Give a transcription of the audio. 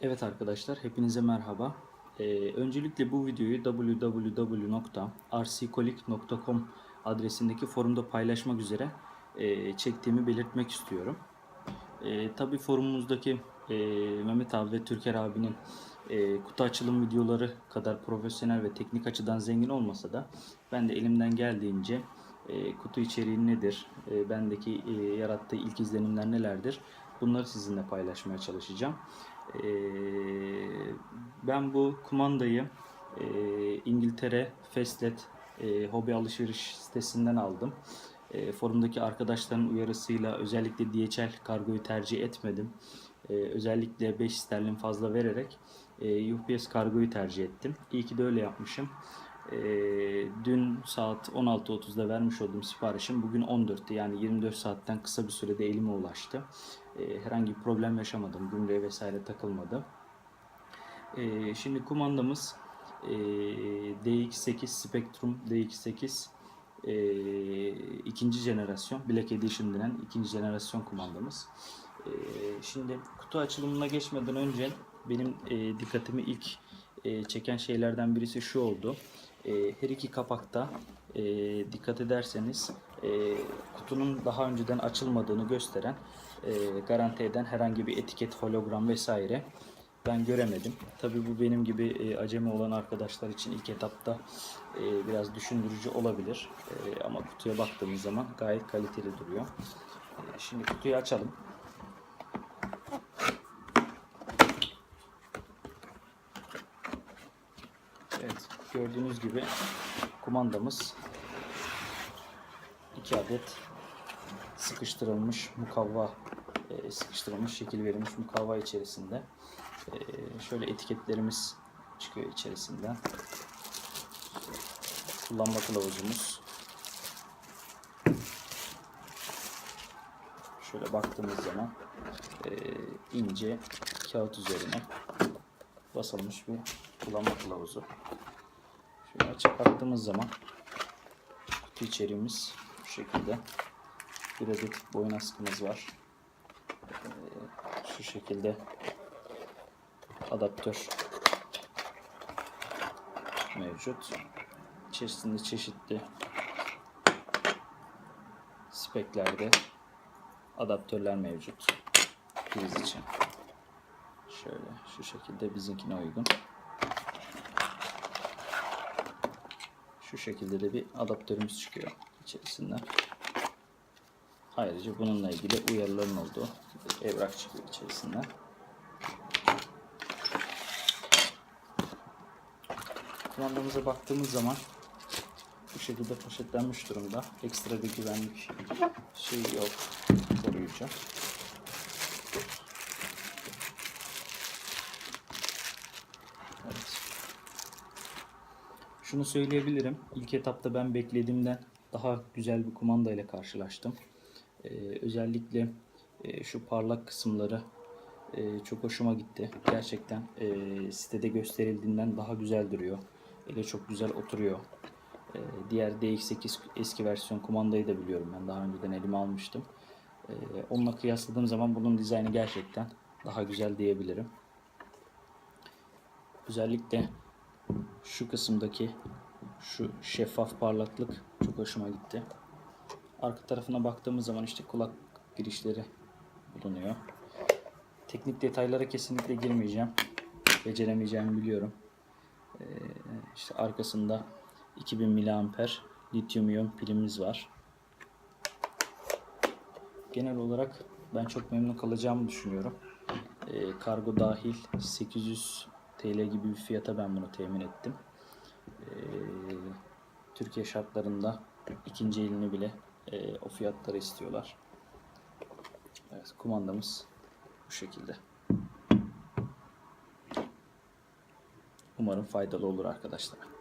Evet arkadaşlar, hepinize merhaba. Ee, öncelikle bu videoyu www.rckolik.com adresindeki forumda paylaşmak üzere e, çektiğimi belirtmek istiyorum. E, Tabi forumumuzdaki e, Mehmet abi ve Türker abinin e, kutu açılım videoları kadar profesyonel ve teknik açıdan zengin olmasa da ben de elimden geldiğince e, kutu içeriği nedir, e, bendeki e, yarattığı ilk izlenimler nelerdir bunları sizinle paylaşmaya çalışacağım. E, ben bu kumandayı e, İngiltere Fastlet e, hobi alışveriş sitesinden aldım. E, forumdaki arkadaşların uyarısıyla özellikle DHL kargoyu tercih etmedim. E, özellikle 5 sterlin fazla vererek e, UPS kargoyu tercih ettim. İyi ki de öyle yapmışım. E, dün saat 16.30'da vermiş olduğum siparişim bugün 14'te yani 24 saatten kısa bir sürede elime ulaştı. E, herhangi bir problem yaşamadım. Gümrüğe vesaire takılmadı. E, şimdi kumandamız e, DX8 Spectrum DX8 e, ikinci jenerasyon Black Edition denen ikinci jenerasyon kumandamız. Şimdi kutu açılımına geçmeden önce benim dikkatimi ilk çeken şeylerden birisi şu oldu. Her iki kapakta dikkat ederseniz e, kutunun daha önceden açılmadığını gösteren e, garanti eden herhangi bir etiket, hologram vesaire ben göremedim. Tabii bu benim gibi e, acemi olan arkadaşlar için ilk etapta e, biraz düşündürücü olabilir. E, ama kutuya baktığımız zaman gayet kaliteli duruyor. E, şimdi kutuyu açalım. Evet, gördüğünüz gibi kumandamız iki adet sıkıştırılmış mukavva e, sıkıştırılmış şekil verilmiş mukavva içerisinde. E, şöyle etiketlerimiz çıkıyor içerisinden. Kullanma kılavuzumuz. Şöyle baktığımız zaman e, ince kağıt üzerine basılmış bir kullanma kılavuzu. Şöyle açıp baktığımız zaman kutu içeriğimiz şekilde. Bir adet boyun askımız var. Ee, şu şekilde adaptör mevcut. İçerisinde çeşitli speklerde adaptörler mevcut. Priz için. Şöyle şu şekilde bizimkine uygun. Şu şekilde de bir adaptörümüz çıkıyor içerisinden. Ayrıca bununla ilgili uyarıların olduğu evrak çıkıyor içerisinden. Kumandamıza baktığımız zaman bu şekilde poşetlenmiş durumda. Ekstra bir güvenlik şey yok. Koruyucu. Evet. Şunu söyleyebilirim. İlk etapta ben beklediğimden daha güzel bir kumanda ile karşılaştım. Ee, özellikle e, şu parlak kısımları e, çok hoşuma gitti. Gerçekten e, sitede gösterildiğinden daha güzel duruyor. Ele çok güzel oturuyor. E, diğer DX8 eski versiyon kumandayı da biliyorum ben. Daha önceden elime almıştım. E, onunla kıyasladığım zaman bunun dizaynı gerçekten daha güzel diyebilirim. Özellikle şu kısımdaki şu şeffaf parlaklık çok hoşuma gitti. Arka tarafına baktığımız zaman işte kulak girişleri bulunuyor. Teknik detaylara kesinlikle girmeyeceğim. Beceremeyeceğimi biliyorum. Ee, işte arkasında 2000 mAh lityum iyon pilimiz var. Genel olarak ben çok memnun kalacağımı düşünüyorum. Ee, kargo dahil 800 TL gibi bir fiyata ben bunu temin ettim. Ee, Türkiye şartlarında ikinci elini bile e, o fiyatları istiyorlar. Evet, kumandamız bu şekilde. Umarım faydalı olur arkadaşlar.